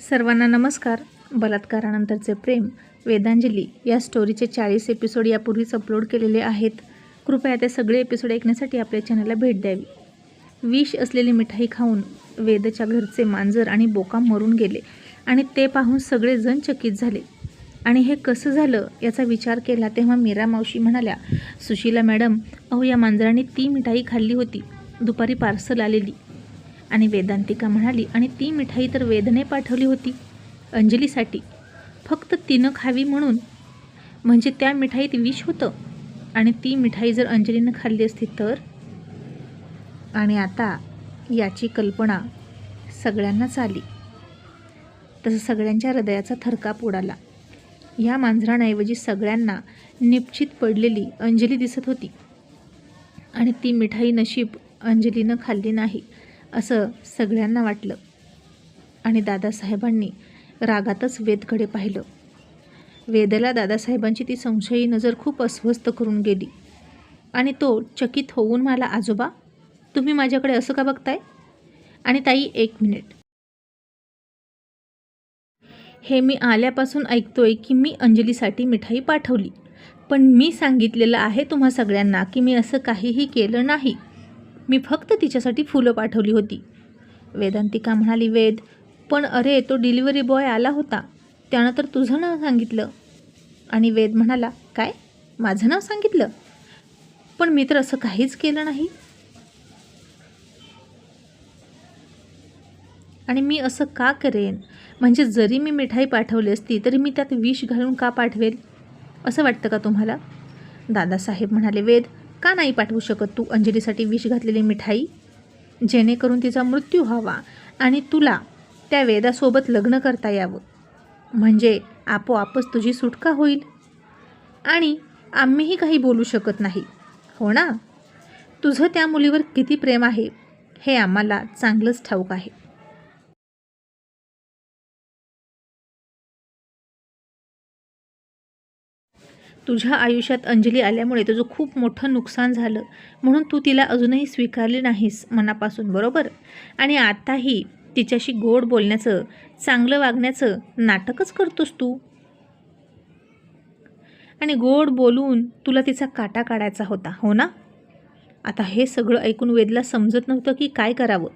सर्वांना नमस्कार. बलात्कारानंतरचे प्रेम वेदांजली या स्टोरीचे चाळीस एपिसोड यापूर्वीच अपलोड केलेले आहेत. कृपया ते सगळे एपिसोड ऐकण्यासाठी आपल्या चॅनलला भेट द्यावी. विष असलेली मिठाई खाऊन वेदच्या घरचे मांजर आणि बोका मरून गेले आणि ते पाहून सगळेजण चकित झाले. आणि हे कसं झालं याचा विचार केला तेव्हा मीरा मावशी म्हणाल्या सुशीला मॅडम अहो या मांजराने ती मिठाई खाल्ली होती. दुपारी पार्सल आलेली. आणि वेदांतिका म्हणाली आणि ती मिठाई तर वेदने पाठवली होती अंजलीसाठी. फक्त तिनं खावी म्हणून. म्हणजे त्या मिठाईत विष होतं. आणि ती मिठाई जर अंजलीनं खाल्ली असती तर? आणि आता याची कल्पना सगळ्यांनाच आली. तसं सगळ्यांच्या हृदयाचा थरकाप उडाला या मांजरांऐवजी सगळ्यांना निश्चित पडलेली अंजली दिसत होती. आणि ती मिठाई नशीब अंजलीनं खाल्ली नाही. असं सगळ्यांना वाटलं. आणि दादासाहेबांनी रागातच वेदकडे पाहिलं. वेदला दादासाहेबांची ती संशयी नजर खूप अस्वस्थ करून गेली. आणि तो चकित होऊन मला आजोबा तुम्ही माझ्याकडे असं का बघताय? आणि ताई एक मिनिट. हे मी आल्यापासून ऐकतोय की मी अंजलीसाठी मिठाई पाठवली. पण मी सांगितलेलं आहे तुम्हा सगळ्यांना की मी असं काहीही केलं नाही. मी फक्त तिच्यासाठी फुलं पाठवली होती. वेदांतिका म्हणाली वेद पण अरे तो डिलिव्हरी बॉय आला होता. त्यानं तर तुझं नाव सांगितलं. आणि वेद म्हणाला काय? माझं नाव सांगितलं? पण मी तर असं काहीच केलं नाही. आणि मी असं का करेन? म्हणजे जरी मी मिठाई पाठवली असती तरी मी त्यात विष घालून का पाठवेल? असं वाटतं का तुम्हाला? दादासाहेब म्हणाले वेद का नाही पाठवू शकत तू अंजलीसाठी विष घातलेली मिठाई? जेणेकरून तिचा मृत्यू व्हावा आणि तुला त्या वेदासोबत लग्न करता यावं. म्हणजे आपोआपच तुझी सुटका होईल. आणि आम्हीही काही बोलू शकत नाही. हो ना? तुझं त्या मुलीवर किती प्रेम आहे हे आम्हाला चांगलंच ठाऊक आहे. तुझ्या आयुष्यात अंजली आल्यामुळे तुझं खूप मोठं नुकसान झालं. म्हणून तू तिला अजूनही स्वीकारली नाहीस मनापासून बरोबर? आणि आताही तिच्याशी गोड बोलण्याचं चांगलं वागण्याचं नाटकच करतोस तू. आणि गोड बोलून तुला तिचा काटा काढायचा होता हो ना? आता हे सगळं ऐकून वेदला समजत नव्हतं की काय करावं.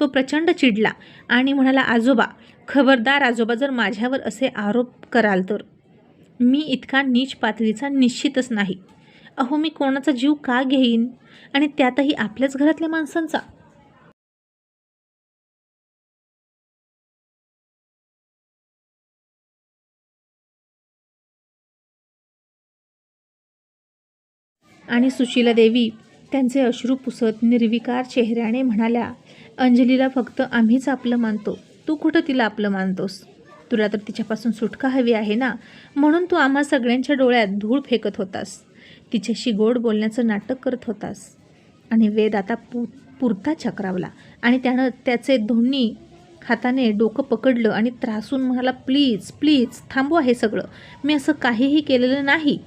तो प्रचंड चिडला आणि म्हणाला आजोबा खबरदार आजोबा जर माझ्यावर असे आरोप कराल तर मी इतका नीच पातळीचा निश्चितच नाही. अहो मी कोणाचा जीव का घेईन? आणि त्यातही आपल्याच घरातल्या माणसांचा. आणि सुशीला देवी त्यांचे अश्रू पुसत निर्विकार चेहऱ्याने म्हणाल्या अंजलीला फक्त आम्हीच आपलं मानतो. तू कुठं तिला आपलं मानतोस? तुला तर तिच्यापासून सुटका हवी आहे ना? म्हणून तू आम्हा सगळ्यांच्या डोळ्यात धूळ फेकत होतास. तिच्याशी गोड बोलण्याचं नाटक करत होतास. आणि वेद आता पु पुरता चक्रावला. आणि त्यानं त्याचे दोन्ही हाताने डोकं पकडलं आणि त्रासून म्हणाला प्लीज प्लीज थांबवा हे सगळं. मी असं काहीही केलेलं नाही.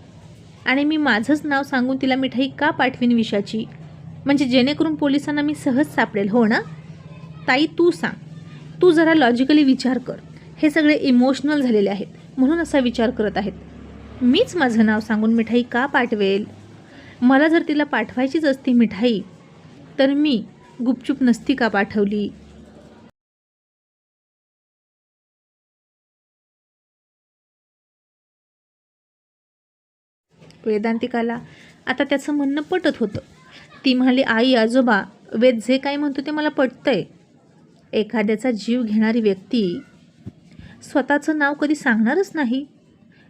आणि मी माझंच नाव सांगून तिला मिठाई का पाठवीन विषाची? म्हणजे जेणेकरून पोलिसांना मी सहज सापडेल हो ना? ताई तू सांग. तू जरा लॉजिकली विचार कर. हे सगळे इमोशनल झालेले आहेत. म्हणून असा विचार करत आहेत. मीच माझं नाव सांगून मिठाई का पाठवेल? मला जर तिला पाठवायचीच असती मिठाई तर मी गुपचूप नसती का पाठवली? वेदांतिकाला आता त्याचं म्हणणं पटत होतं. ती म्हणाली आई आजोबा वेद जे काही म्हणतो ते मला पटतंय. एखाद्याचा जीव घेणारी व्यक्ती स्वतःचं नाव कधी सांगणारच नाही.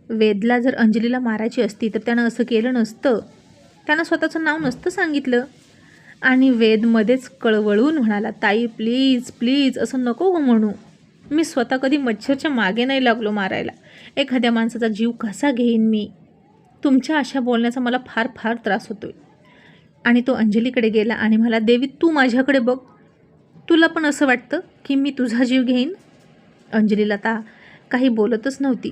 वेदला जर अंजलीला मारायची असती तर त्यानं असं केलं नसतं. त्यानं स्वतःचं नाव नसतं सांगितलं. आणि वेदमध्येच कळवळून म्हणाला ताई प्लीज प्लीज असं नको हो म्हणू. मी स्वतः कधी मच्छरच्या मागे नाही लागलो मारायला. एखाद्या माणसाचा जीव कसा घेईन मी? तुमच्या अशा बोलण्याचा मला फार फार त्रास होतोय. आणि तो अंजलीकडे गेला आणि मला देवी तू माझ्याकडे बघ. तुला पण असं वाटतं की मी तुझा जीव घेईन? अंजलीलता काही बोलतच नव्हती.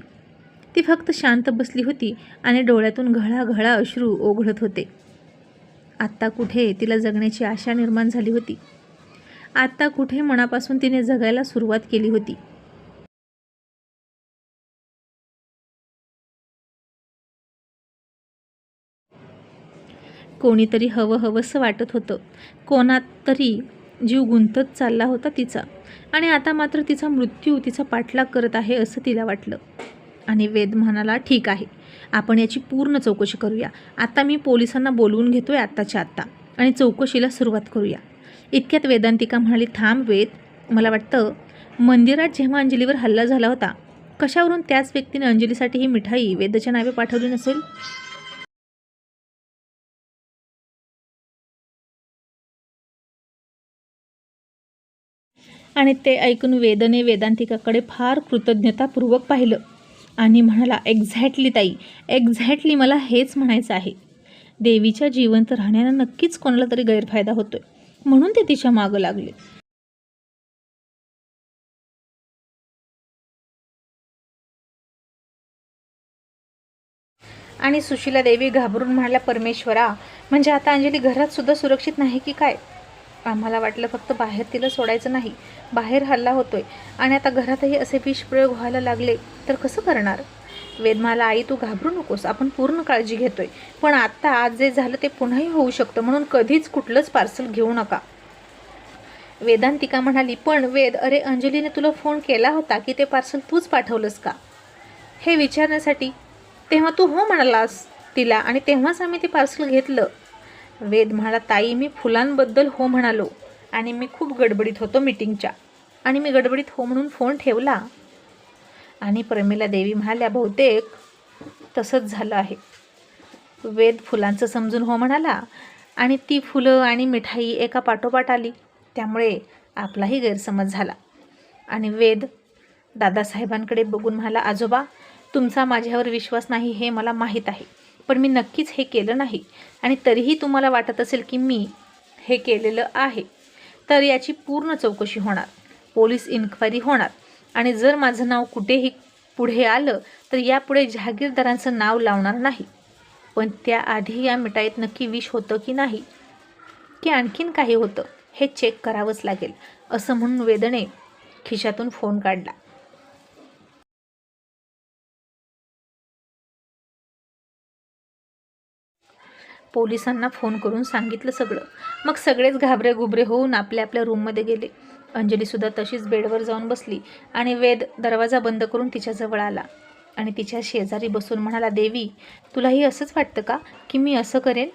ती फक्त शांत बसली होती आणि डोळ्यातून घळाघळा अश्रू ओघळत होते. आत्ता कुठे तिला जगण्याची आशा निर्माण झाली होती. आत्ता कुठे मनापासून तिने जगायला सुरुवात केली होती. कोणीतरी हवं हवंसं वाटत होतं. कोणात तरी जीव गुंतत चालला होता तिचा. आणि आता मात्र तिचा मृत्यू तिचा पाठलाग करत आहे असं तिला वाटलं. आणि वेद म्हणाला ठीक आहे. आपण याची पूर्ण चौकशी करूया. आता मी पोलिसांना बोलवून घेतोय आत्ताच्या आत्ता. आणि चौकशीला सुरुवात करूया. इतक्यात वेदांतिका म्हणाली थांब वेद. मला वाटतं मंदिरात जेव्हा अंजलीवर हल्ला झाला होता कशावरून त्याच व्यक्तीने अंजलीसाठी ही मिठाई वेदच्या नावे पाठवली नसेल? आणि ते ऐकून वेदने वेदांतिकाकडे फार कृतज्ञतापूर्वक पाहिलं. आणि म्हणाला एक्झॅक्टली ताई. एक्झॅक्टली मला हेच म्हणायचं आहे. देवीच्या जिवंत राहण्यानं नक्कीच कोणाला तरी गैरफायदा होतोय. म्हणून ते तिच्या मागं लागले. आणि सुशीला देवी घाबरून म्हणाल्या परमेश्वरा म्हणजे आता अंजली घरात सुद्धा सुरक्षित नाही की काय? आम्हाला वाटलं फक्त बाहेर तिला सोडायचं नाही. बाहेर हल्ला होतोय. आणि आता घरातही असे विष प्रयोग व्हायला लागले तर कसं करणार? वेदमाला आई तू घाबरू नकोस. आपण पूर्ण काळजी घेतोय. पण आत्ता आज जे झालं ते पुन्हाही होऊ शकतं. म्हणून कधीच कुठलंच पार्सल घेऊ नका. वेदांतिका म्हणाली पण वेद अरे अंजलीने तुला फोन केला होता की ते पार्सल तूच पाठवलंस का? हे विचारण्यासाठी तेव्हा तू हो म्हणालास तिला आणि तेव्हाच आम्ही ते पार्सल घेतलं. वेद म्हणाला ताई मी फुलांबद्दल हो म्हणालो आणि मी खूप गडबडीत होतो मीटिंगच्या. आणि मी गडबडीत हो म्हणून फोन ठेवला. आणि प्रमिला देवी म्हणाल्या बहुतेक तसंच झालं आहे. वेद फुलांचं समजून हो म्हणाला आणि ती फुलं आणि मिठाई एका पाठोपाठ आली. त्यामुळे आपलाही गैरसमज झाला. आणि वेद दादासाहेबांकडे बघून म्हणाला आजोबा तुमचा माझ्यावर विश्वास नाही हे मला माहीत आहे. पण मी नक्कीच हे केलं नाही. आणि तरीही तुम्हाला वाटत असेल की मी हे केलेलं आहे तर याची पूर्ण चौकशी होणार. पोलीस इन्क्वायरी होणार. आणि जर माझं नाव कुठेही पुढे आलं तर यापुढे जहागीरदारांचं नाव लावणार नाही. पण त्याआधी या मिठाईत नक्की विष होतं की नाही? की आणखीन काही होतं हे चेक करावंच लागेल असं म्हणून वेदने खिशातून फोन काढला. पोलिसांना फोन करून सांगितलं सगळं. मग सगळेच घाबरे घुबरे होऊन आपल्या आपल्या रूममध्ये गेले. अंजलीसुद्धा तशीच बेडवर जाऊन बसली आणि वेद दरवाजा बंद करून तिच्याजवळ आला. आणि तिच्या शेजारी बसून म्हणाला देवी तुलाही असंच वाटतं का की मी असं करेन?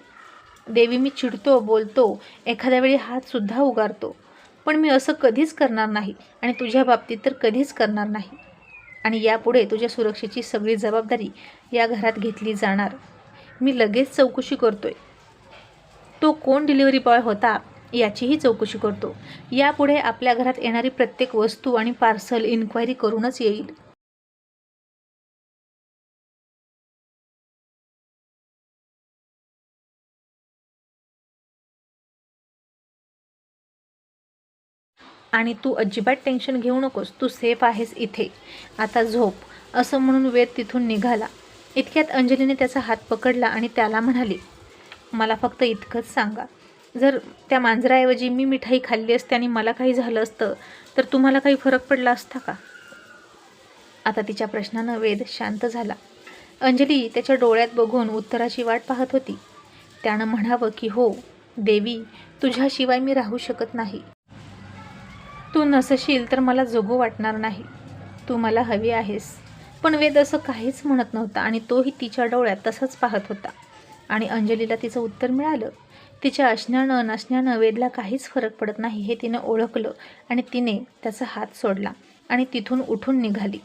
देवी मी चिडतो बोलतो एखाद्या वेळी हातसुद्धा उगारतो. पण मी असं कधीच करणार नाही आणि तुझ्या बाबतीत तर कधीच करणार नाही. आणि यापुढे तुझ्या सुरक्षेची सगळी जबाबदारी या घरात घेतली जाणार. मी लगेच चौकशी करतोय. तो कोण डिलिव्हरी बॉय होता याचीही चौकशी करतो. यापुढे आपल्या घरात येणारी प्रत्येक वस्तू आणि पार्सल इन्क्वायरी करूनच येईल. आणि तू अजिबात टेन्शन घेऊ नकोस तू सेफ आहेस इथे. आता झोप. असं म्हणून वेद तिथून निघाला. इतक्यात अंजलीने त्याचा हात पकडला आणि त्याला म्हणाली मला फक्त इतकंच सांगा. जर त्या मांजराऐवजी मी मिठाई खाल्ली असते आणि मला काही झालं असतं तर तुम्हाला काही फरक पडला असता का? आता तिच्या प्रश्नानं वेद शांत झाला. अंजली त्याच्या डोळ्यात बघून उत्तराची वाट पाहत होती. त्यानं म्हणावं की हो देवी तुझ्याशिवाय मी राहू शकत नाही. तू नसशील तर मला जगू वाटणार नाही. तू मला हवी आहेस. पण वेद असं काहीच म्हणत नव्हता आणि तोही तिच्या डोळ्यात तसंच पाहत होता. आणि अंजलीला तिचं उत्तर मिळालं. तिच्या असण्यानं नसण्यानं वेदला काहीच फरक पडत नाही हे तिनं ओळखलं आणि तिने त्याचा हात सोडला आणि तिथून उठून निघाली.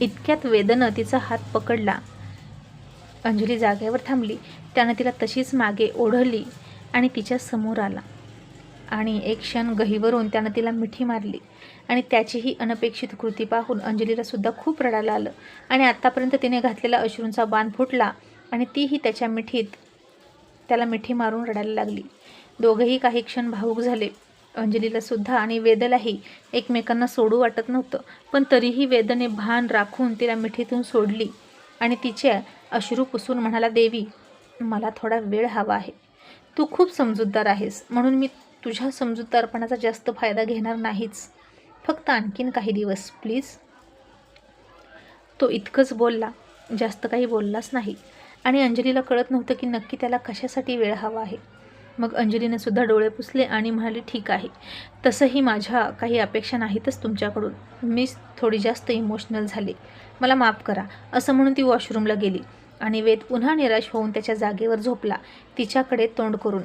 इतक्यात वेदनं तिचा हात पकडला. अंजली जागेवर थांबली. त्यानं तिला तशीच मागे ओढवली आणि तिच्या समोर आला. आणि एक क्षण गहीवरून त्यानं तिला मिठी मारली आणि त्याची ही अनपेक्षित कृती पाहून अंजलीला सुद्धा खूप रडायला आलं. आणि आत्तापर्यंत तिने घातलेला अश्रूंचा बांध फुटला आणि तीही त्याच्या मिठीत त्याला मिठी मारून रडायला लागली. दोघंही काही क्षण भावूक झाले. अंजलीला सुद्धा आणि वेदलाही एकमेकांना सोडू वाटत नव्हतं. पण तरीही वेदने भान राखून तिला मिठीतून सोडली आणि तिच्या अश्रू पुसून म्हणाला देवी मला थोडा वेळ हवा आहे. तू खूप समजूतदार आहेस म्हणून मी तुझ्या समजूतदारपणाचा जास्त फायदा घेणार नाहीच. फक्त आणखीन काही दिवस प्लीज. तो इतकंच बोलला जास्त काही बोललाच नाही. आणि अंजलीला कळत नव्हतं की नक्की त्याला कशासाठी वेळ हवा आहे. मग अंजलीने सुद्धा डोळे पुसले आणि म्हणाली ठीक आहे. तसंही माझ्या काही अपेक्षा नाहीतच तुमच्याकडून. मी थोडी जास्त इमोशनल झाले. मला माफ करा. असं म्हणून ती वॉशरूमला गेली. आणि वेद पुन्हा निराश होऊन त्याच्या जागेवर झोपला. तिच्याकडे तोंड करून.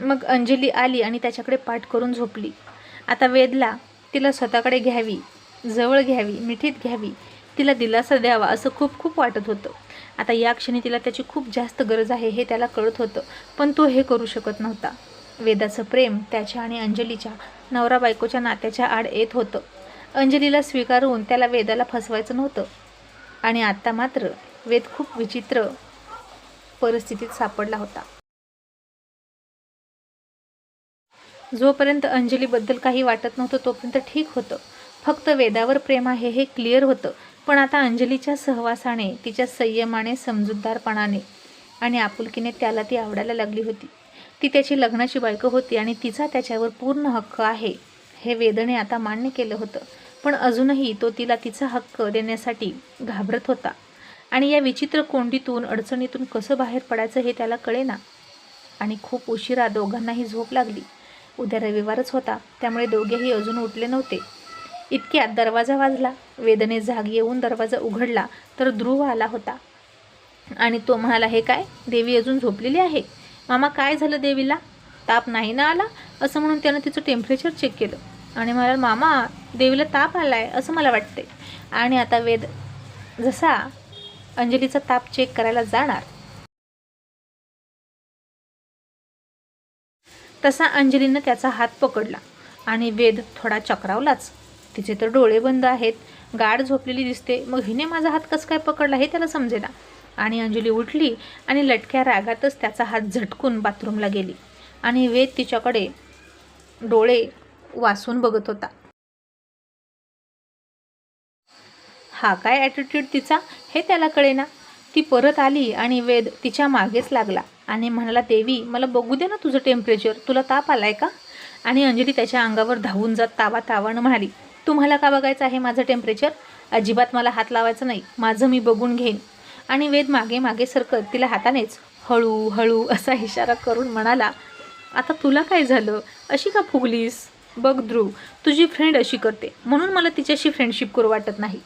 मग अंजली आली आणि त्याच्याकडे पाठ करून झोपली. आता वेदला तिला स्वतःकडे घ्यावी जवळ घ्यावी मिठीत घ्यावी तिला दिलासा द्यावा असं खूप खूप वाटत होतं. आता या क्षणी तिला त्याची खूप जास्त गरज आहे हे त्याला कळत होतं पण तो हे करू शकत नव्हता. वेदाचं प्रेम त्याच्या आणि अंजलीच्या नवरा बायकोच्या नात्याच्या आड येत होतं. अंजलीला स्वीकारून त्याला वेदाला फसवायचं नव्हतं. आणि आत्ता मात्र वेद खूप विचित्र परिस्थितीत सापडला होता. जोपर्यंत अंजलीबद्दल काही वाटत नव्हतं तोपर्यंत ठीक होतं. फक्त वेदावर प्रेम आहे हे क्लिअर होतं. पण आता अंजलीच्या सहवासाने तिच्या संयमाने समजूतदारपणाने आणि आपुलकीने त्याला ती आवडायला लागली होती. ती त्याची लग्नाची बायको होती आणि तिचा त्याच्यावर पूर्ण हक्क आहे हे वेदने आता मान्य केलं होतं. पण अजूनही तो तिला तिचा हक्क देण्यासाठी घाबरत होता. आणि या विचित्र कोंडीतून अडचणीतून कसं बाहेर पडायचं हे त्याला कळेना. आणि खूप उशिरा दोघांनाही झोप लागली. उद्या रविवारच होता त्यामुळे दोघेही अजून उठले नव्हते. इतक्यात दरवाजा वाजला. वेदने जाग येऊन दरवाजा उघडला तर ध्रुव आला होता. आणि तो म्हणाला हे काय? देवी अजून झोपलेली आहे? मामा काय झालं देवीला? ताप नाही ना आला? असं म्हणून त्यानं तिचं टेम्परेचर चेक केलं. आणि मला मामा देवीला ताप आला आहे असं मला वाटते आणि आता वेद जसा अंजलीचा ताप चेक करायला जाणार तसा अंजलीनं त्याचा हात पकडला. आणि वेद थोडा चक्रावलाच. तिचे तर डोळे बंद आहेत. गाढ झोपलेली दिसते. मग हिने माझा हात कसं काय पकडला हे त्याला समजेना. आणि अंजली उठली आणि लटक्या रागातच त्याचा हात झटकून बाथरूमला गेली. आणि वेद तिच्याकडे डोळे वासून बघत होता. हा काय ॲटिट्यूड तिचा? हे त्याला कळेना. ती परत आली आणि वेद तिच्या मागेच लागला आणि म्हणाला देवी मला बघू दे ना तुझं टेम्परेचर तुला ताप आलाय का? आणि अंजली त्याच्या अंगावर धावून जात तावा तावानं म्हणाली तुम्हाला का बघायचं आहे माझं टेम्परेचर अजिबात मला हात लावायचं नाही. माझं मी बघून घेईन. आणि वेद मागे मागे सरकत तिला हातानेच हळू हळू असा इशारा करून म्हणाला आता तुला काय झालं? अशी का फुगलीस? बघ ध्रुव तुझी फ्रेंड अशी करते. म्हणून मला तिच्याशी फ्रेंडशिप करू वाटत नाही.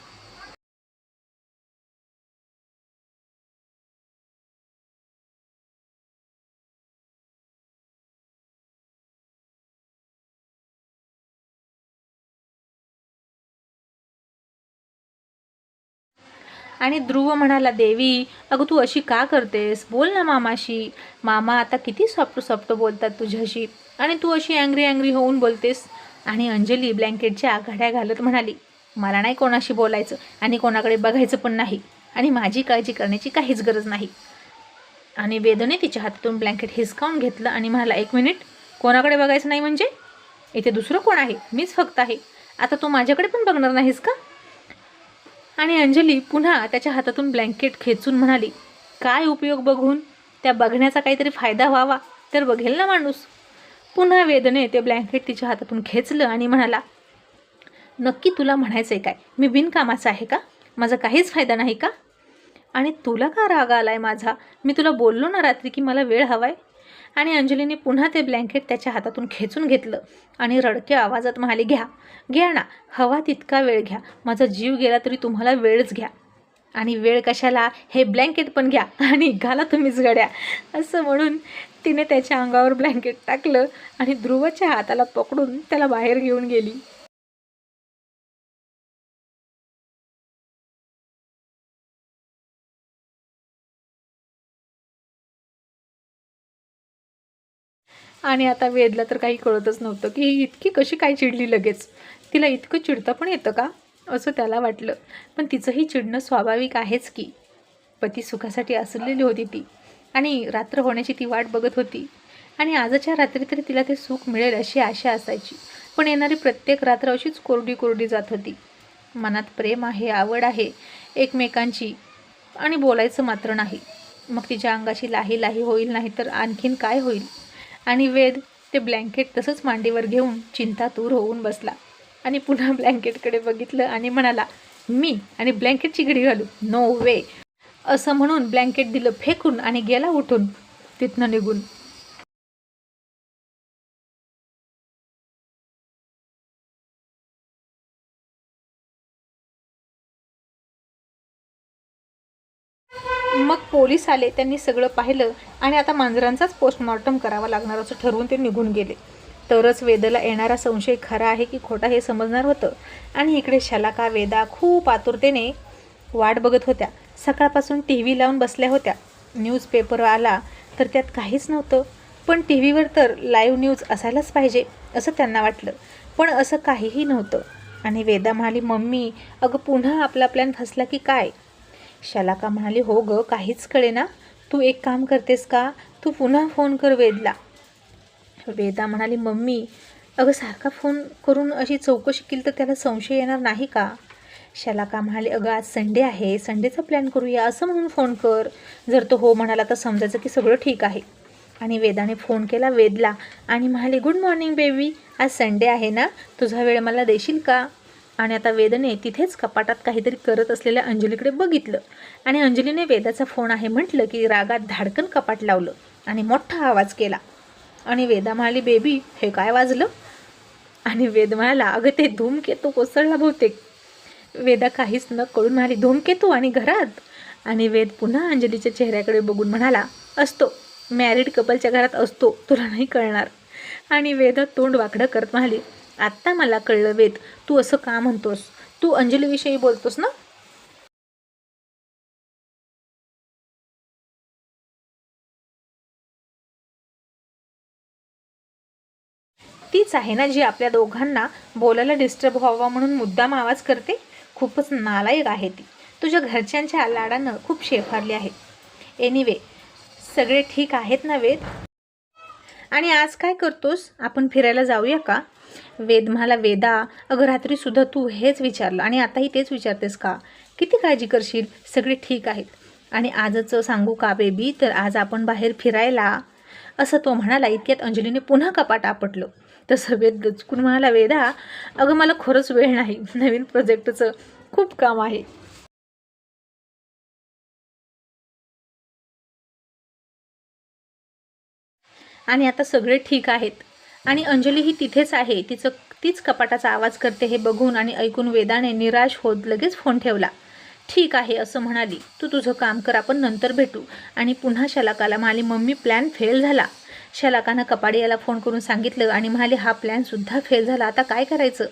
आणि ध्रुव म्हणाला देवी अगं तू अशी का करतेस? बोल ना मामाशी. मामा आता किती सॉफ्ट सॉफ्ट बोलतात तुझ्याशी. आणि तू अशी अँग्री अँग्री होऊन बोलतेस. आणि अंजली ब्लँकेटच्या आघाड्या घालत म्हणाली मला नाही कोणाशी बोलायचं आणि कोणाकडे बघायचं पण नाही. आणि माझी काळजी करण्याची काहीच गरज नाही. आणि वेदने तिच्या हातातून ब्लँकेट हिसकावून घेतलं आणि म्हणाला एक मिनिट. कोणाकडे बघायचं नाही म्हणजे? इथे दुसरं कोण आहे? मीच फक्त आहे. आता तू माझ्याकडे पण बघणार नाहीस का? आणि अंजली पुन्हा त्याच्या हातातून ब्लँकेट खेचून म्हणाली काय उपयोग बघून? त्या बघण्याचा काहीतरी फायदा व्हावा तर बघेल ना माणूस. पुन्हा वेदने ते ब्लँकेट तिच्या हातातून खेचलं आणि म्हणाला नक्की तुला म्हणायचं आहे काय? मी बिनकामाचं आहे का? माझा काहीच फायदा नाही का? आणि तुला का राग आला आहे माझा? मी तुला बोललो ना रात्री की मला वेळ हवा आहे आणि अंजलीने पुन्हा ते ब्लँकेट त्याच्या हातातून खेचून घेतलं. आणि रडक्या आवाजात म्हणाली घ्या घ्या ना हवा तितका वेळ घ्या. माझा जीव गेला तरी तुम्हाला वेळच घ्या. आणि वेळ कशाला? हे ब्लँकेट पण घ्या आणि घाला तुम्हीच गड्या. असं म्हणून तिने त्याच्या अंगावर ब्लँकेट टाकलं आणि ध्रुवच्या हाताला पकडून त्याला बाहेर घेऊन गेली. आणि आता वेदला तर काही कळतच नव्हतं की ही इतकी कशी काय चिडली लगेच. तिला इतकं चिडता पण येतं का? असं त्याला वाटलं. पण तिचंही चिडणं स्वाभाविक आहेच की. पती सुखासाठी असलेली होती ती. आणि रात्र होण्याची ती वाट बघत होती. आणि आजच्या रात्री तरी तिला ते सुख मिळेल अशी आशा असायची. पण येणारी प्रत्येक रात्र अशीच कोरडी कोरडी जात होती. मनात प्रेम आहे आवड आहे एकमेकांची. आणि बोलायचं मात्र नाही. मग तिच्या अंगाची लाही लाही होईल नाही तर आणखीन काय होईल? आणि वेद ते ब्लँकेट तसंच मांडीवर घेऊन चिंतातूर होऊन बसला. आणि पुन्हा ब्लँकेटकडे बघितलं आणि म्हणाला मी आणि ब्लँकेटची घडी घालू? नो वे असं म्हणून ब्लँकेट दिलं फेकून आणि गेला उठून. तिथनं निघून. पोलीस आले त्यांनी सगळं पाहिलं आणि आता मांजरांचाच पोस्टमॉर्टम करावा लागणार असं ठरवून ते निघून गेले. तरच वेदाला येणारा संशय खरा आहे की खोटा हे समजणार होतं. आणि इकडे शलाका वेदा खूप आतुरतेने वाट बघत होत्या. सकाळपासून टी व्ही लावून बसल्या होत्या. न्यूजपेपर आला तर त्यात काहीच नव्हतं. पण टी व्हीवर तर लाईव्ह न्यूज असायलाच पाहिजे असं त्यांना वाटलं. पण असं काहीही नव्हतं. आणि वेदा म्हणाली मम्मी अगं पुन्हा आपला प्लॅन फसला की काय? शलाका म्हणाली हो ग काहीच कळे ना. तू एक काम करतेस का? तू पुन्हा फोन कर वेदला. वेदा म्हणाली मम्मी अगं सारखा फोन करून अशी चौकशी केली तर त्याला संशय येणार नाही का? शलाका म्हणाली अगं आज संडे आहे. संडेचा प्लॅन करूया. असं म्हणून फोन कर. जर तो हो म्हणाला तर समजायचं की सगळं ठीक आहे. आणि वेदाने फोन केला वेदला आणि म्हणाले गुड मॉर्निंग बेबी आज संडे आहे ना? तुझा वेळ मला देशील का? आणि आता वेदने तिथेच कपाटात काहीतरी करत असलेल्या अंजलीकडे बघितलं. आणि अंजलीने वेदाचा फोन आहे म्हटलं की रागात धाडकन कपाट लावलं आणि मोठा आवाज केला. आणि वेदा म्हणाली बेबी हे काय वाजलं? आणि वेद म्हणाला अगं ते धूमकेतू कोसळला बहुतेक. वेदा काहीच न कळून म्हणाली धूमकेतू आणि घरात? आणि वेद पुन्हा अंजलीच्या चेहऱ्याकडे बघून म्हणाला असतो मॅरिड कपलच्या घरात असतो तुला नाही कळणार. आणि वेद तोंड वाकडं करत म्हणाली आत्ता मला कळलं वेद तू असं का म्हणतोस? तू अंजलीविषयी बोलतोस ना? तीच आहे ना जी आपल्या दोघांना बोलायला डिस्टर्ब व्हावा म्हणून मुद्दाम आवाज करते? खूपच नालायक आहे ती. तुझ्या घरच्यांच्या लाडानं खूप शेफारली आहे एनिवे सगळे ठीक आहेत ना वेद? आणि आज काय करतोस? आपण फिरायला जाऊया का? वेद मला वेदा अगं रात्रीसुद्धा तू हेच विचारलं आणि आताही तेच विचारतेस का? किती काळजी करशील? सगळे ठीक आहेत. आणि आजच सांगू का बेबी? तर आज आपण बाहेर फिरायला. असं तो म्हणाला इतक्यात अंजलीने पुन्हा कपाट आपटलं. तसं वेद गचकून म्हणाला वेदा अगं मला खरंच वेळ नाही. नवीन प्रोजेक्टचं खूप काम आहे. आणि आता सगळे ठीक आहेत. आणि अंजली ही तिथेच आहे. तिचं तीच कपाटाचा आवाज करते हे बघून आणि ऐकून वेदाने निराश होत लगेच फोन ठेवला. ठीक आहे असं म्हणाली. तू तुझं काम कर आपण नंतर भेटू. आणि पुन्हा शलाकाला म्हणाली मम्मी प्लॅन फेल झाला. शलाकानं कपाडियाला फोन करून सांगितलं आणि म्हणाले हा प्लॅनसुद्धा फेल झाला. आता काय करायचं?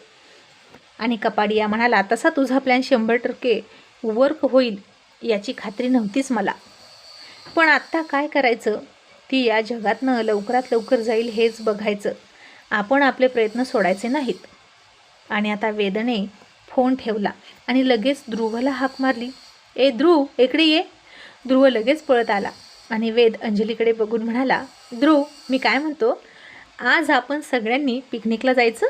आणि कपाडिया म्हणाला तसा तुझा प्लॅन शंभर टक्के वर्क होईल याची खात्री नव्हतीच मला. पण आत्ता काय करायचं? ती या जगातनं लवकरात लवकर जाईल हेच बघायचं. आपण आपले प्रयत्न सोडायचे नाहीत. आणि आता वेदने फोन ठेवला आणि लगेच ध्रुवला हाक मारली. ए ध्रुव इकडे ये. ध्रुव लगेच पळत आला आणि वेद अंजलीकडे बघून म्हणाला ध्रुव मी काय म्हणतो? आज आपण सगळ्यांनी पिकनिकला जायचं?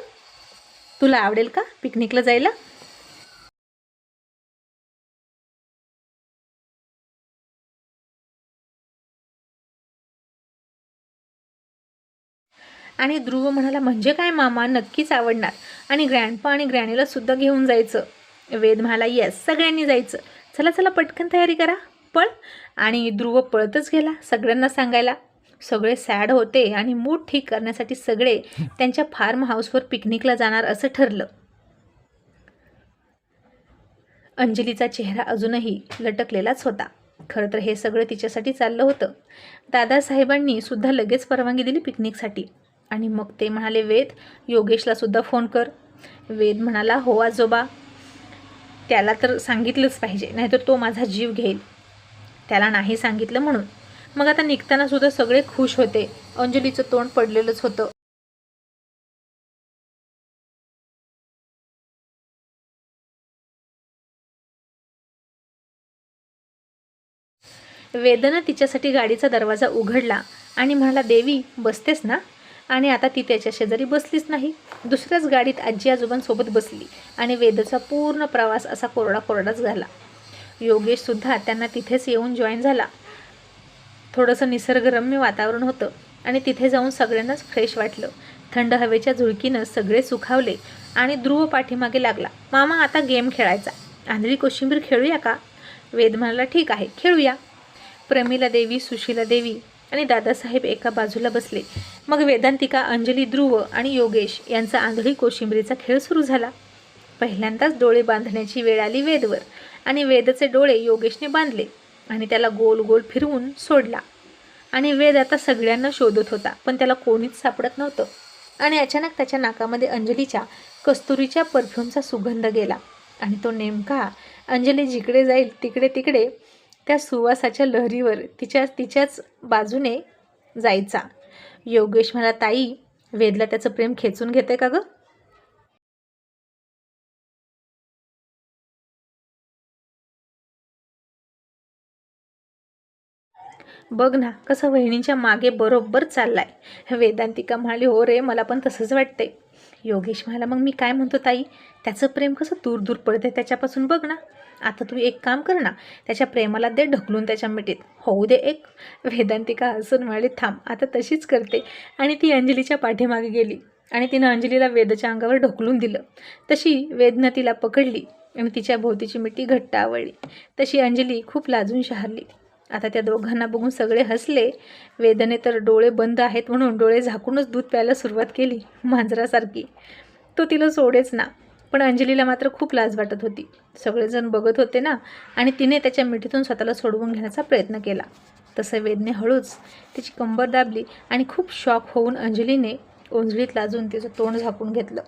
तुला आवडेल का पिकनिकला जायला? आणि ध्रुव म्हणाला म्हणजे काय मामा? नक्कीच आवडणार. आणि ग्रँडपा आणि ग्रॅनीला सुद्धा घेऊन जायचं. वेद म्हणाला येस सगळ्यांनी जायचं. चला चला पटकन तयारी करा. पळ आणि ध्रुव पळतच गेला सगळ्यांना सांगायला सगळे सॅड होते आणि मूड ठीक करण्यासाठी सगळे त्यांच्या फार्म हाऊसवर पिकनिकला जाणार असं ठरलं. अंजलीचा चेहरा अजूनही लटकलेलाच होता. खरं तर हे सगळं तिच्यासाठी चाललं होतं. दादासाहेबांनी सुद्धा लगेच परवानगी दिली पिकनिकसाठी. आणि मग ते म्हणाले वेद योगेशला सुद्धा फोन कर. वेद म्हणाला हो आजोबा त्याला तर सांगितलंच पाहिजे नाहीतर तो माझा जीव घेईल. त्याला नाही सांगितलं म्हणून. मग आता निघताना सुद्धा सगळे खुश होते. अंजलीचं तोंड पडलेलंच होतं. वेदनं तिच्यासाठी गाडीचा दरवाजा उघडला आणि म्हणाला देवी बसतेस ना? आणि आता ती त्याच्या शेजारी बसलीच नाही. दुसऱ्याच गाडीत आजी आजोबांसोबत बसली आणि वेदचा पूर्ण प्रवास असा कोरडा कोरडाच झाला. योगेशसुद्धा त्यांना तिथेच येऊन जॉईन झाला. थोडंसं निसर्गरम्य वातावरण होतं आणि तिथे जाऊन सगळ्यांनाच फ्रेश वाटलं. थंड हवेच्या झुळकीनं सगळे सुखावले आणि ध्रुव पाठीमागे लागला. मामा आता गेम खेळायचा. आंधळी कोशिंबीर खेळूया का? वेद म्हणाला ठीक आहे खेळूया. प्रमिला देवी सुशीला देवी आणि दादासाहेब एका बाजूला बसले. मग वेदांतिका अंजली ध्रुव आणि योगेश यांचा आंधळी कोशिंबरीचा खेळ सुरू झाला. पहिल्यांदाच डोळे बांधण्याची वेळ आली वेदवर आणि वेदचे डोळे योगेशने बांधले आणि त्याला गोल गोल फिरवून सोडला. आणि वेद आता सगळ्यांना शोधत होता पण त्याला कोणीच सापडत नव्हतं. आणि अचानक त्याच्या नाकामध्ये अंजलीच्या कस्तुरीच्या परफ्यूमचा सुगंध गेला. आणि तो नेमका अंजली जिकडे जाईल तिकडे तिकडे त्या सुवासाच्या लहरीवर तिच्या तिच्याच बाजूने जायचा. योगेश मला ताई वेदला त्याचं प्रेम खेचून घेते का गं? बघ ना कसं वहिनींच्या मागे बरोबर चाललाय. वेदांतिका म्हणाली हो रे मला पण तसंच वाटतंय. योगेश म्हणाला मग मी काय म्हणतो ताई? त्याचं प्रेम कसं दूर दूर पडते त्याच्यापासून बघ ना. आता तू एक काम कर ना त्याच्या प्रेमाला दे ढकलून त्याच्या मिठीत. होऊ दे एक. वेदांतिका हसून म्हणाली थांब आता तशीच करते. आणि ती अंजलीच्या पाठीमागे गेली. आणि तिनं अंजलीला वेदच्या अंगावर ढकलून दिलं. तशी वेदनं तिला पकडली आणि तिच्या भोवतीची मिठी घट्ट आवळली. तशी अंजली खूप लाजून शहारली. आता त्या दोघांना बघून सगळे हसले. वेदने तर डोळे बंद आहेत म्हणून डोळे झाकूनच दूध प्यायला सुरुवात केली मांजरासारखी. तो तिला सोडेच ना. पण अंजलीला मात्र खूप लाज वाटत होती. सगळेजण बघत होते ना आणि तिने त्याच्या मिठीतून स्वतःला सोडवून घेण्याचा प्रयत्न केला. तसं वेदने हळूच तिची कंबर दाबली आणि खूप शॉक होऊन अंजलीने ओंजळीत लाजून तिचं तोंड झाकून घेतलं.